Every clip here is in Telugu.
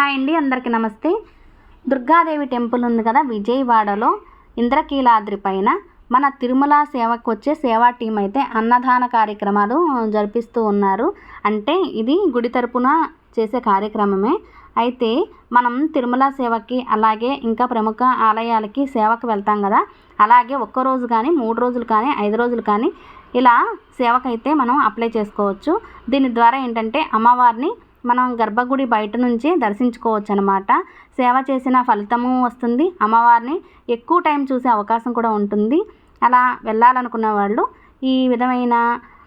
హాయ్ అండి అందరికీ నమస్తే. దుర్గాదేవి టెంపుల్ ఉంది కదా విజయవాడలో. ఇంద్రకీలాద్రి పైన మన తిరుమల సేవకు వచ్చే సేవా టీం అయితే అన్నదాన కార్యక్రమాలు జరిపిస్తూ ఉన్నారు. అంటే ఇది గుడి తరపున చేసే కార్యక్రమమే. అయితే మనం తిరుమల సేవకి అలాగే ఇంకా ప్రముఖ ఆలయాలకి సేవకు వెళ్తాం కదా. అలాగే ఒక్క రోజు కానీ మూడు రోజులు కానీ ఐదు రోజులు కానీ ఇలా సేవకైతే మనం అప్లై చేసుకోవచ్చు. దీని ద్వారా ఏంటంటే అమ్మవారిని మనం గర్భగుడి బయట నుంచి దర్శించుకోవచ్చు అనమాట సేవ చేసిన ఫలితము వస్తుంది. అమ్మవారిని ఎక్కువ టైం చూసే అవకాశం కూడా ఉంటుంది. అలా వెళ్ళాలనుకున్న వాళ్ళు ఈ విధమైన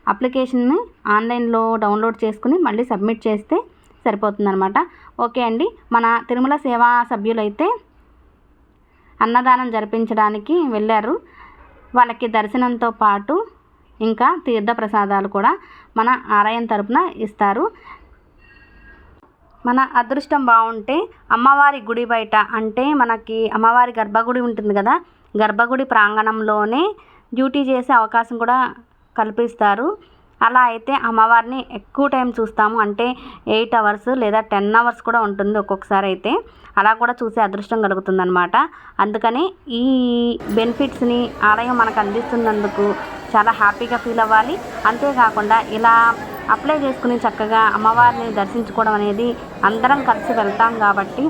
అప్లికేషన్ని ఆన్లైన్లో డౌన్లోడ్ చేసుకుని మళ్ళీ సబ్మిట్ చేస్తే సరిపోతుందన్నమాట. ఓకే అండి. మన తిరుమల సేవా సభ్యులైతే అన్నదానం జరిపించడానికి వెళ్ళారు. వాళ్ళకి దర్శనంతో పాటు ఇంకా తీర్థప్రసాదాలు కూడా మన ఆలయం తరపున ఇస్తారు. మన అదృష్టం బాగుంటే అమ్మవారి గుడి బయట అంటే మనకి అమ్మవారి గర్భగుడి ఉంటుంది కదా గర్భగుడి ప్రాంగణంలోనే డ్యూటీ చేసే అవకాశం కూడా కల్పిస్తారు. అలా అయితే అమ్మవారిని ఎక్కువ టైం చూస్తాము. అంటే ఎయిట్ అవర్స్ లేదా టెన్ అవర్స్ కూడా ఉంటుంది ఒక్కొక్కసారి అయితే. అలా కూడా చూసే అదృష్టం కలుగుతుందన్నమాట. అందుకని ఈ బెనిఫిట్స్ని ఆలయం మనకు అందిస్తున్నందుకు చాలా హ్యాపీగా ఫీల్ అవ్వాలి. అంతేకాకుండా ఇలా అప్లై చేసుకుని చక్కగా అమ్మవారిని దర్శించుకోవడం అనేది అందరం కలిసి వెళ్తాం కాబట్టి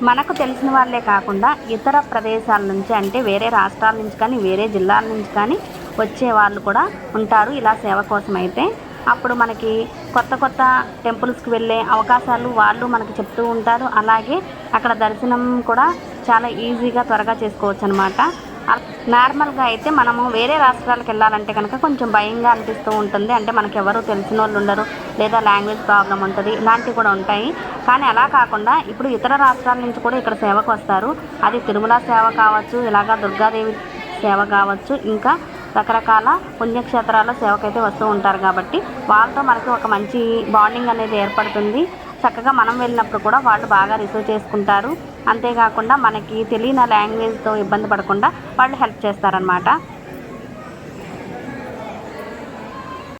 మనకు తెలిసిన వాళ్ళే కాకుండా ఇతర ప్రదేశాల నుంచి అంటే వేరే రాష్ట్రాల నుంచి కానీ వేరే జిల్లాల నుంచి కానీ వచ్చే వాళ్ళు కూడా ఉంటారు ఇలా సేవ కోసం అయితే అప్పుడు మనకి కొత్త కొత్త టెంపుల్స్కి వెళ్ళే అవకాశాలు వాళ్ళు మనకి చెప్తూ ఉంటారు. అలాగే అక్కడ దర్శనం కూడా చాలా ఈజీగా త్వరగా చేసుకోవచ్చు అనమాట నార్మల్గా అయితే మనము వేరే రాష్ట్రాలకు వెళ్ళాలంటే కనుక కొంచెం భయంగా అనిపిస్తూ ఉంటుంది. అంటే మనకు ఎవరు తెలిసిన వాళ్ళు ఉండరు. లేదా లాంగ్వేజ్ ప్రాబ్లం ఉంటుంది. ఇలాంటివి కూడా ఉంటాయి. కానీ అలా కాకుండా ఇప్పుడు ఇతర రాష్ట్రాల నుంచి కూడా ఇక్కడ సేవకు వస్తారు. అది తిరుమల సేవ కావచ్చు ఇలాగా దుర్గాదేవి సేవ కావచ్చు ఇంకా రకరకాల పుణ్యక్షేత్రాల సేవకైతే వస్తూ ఉంటారు కాబట్టి వాళ్ళతో మనకి ఒక మంచి బాండింగ్ అనేది ఏర్పడుతుంది. చక్కగా మనం వెళ్ళినప్పుడు కూడా వాళ్ళు బాగా రిసీవ్ చేసుకుంటారు. అంతేకాకుండా మనకి తెలియని లాంగ్వేజ్తో ఇబ్బంది పడకుండా వాళ్ళు హెల్ప్ చేస్తారనమాట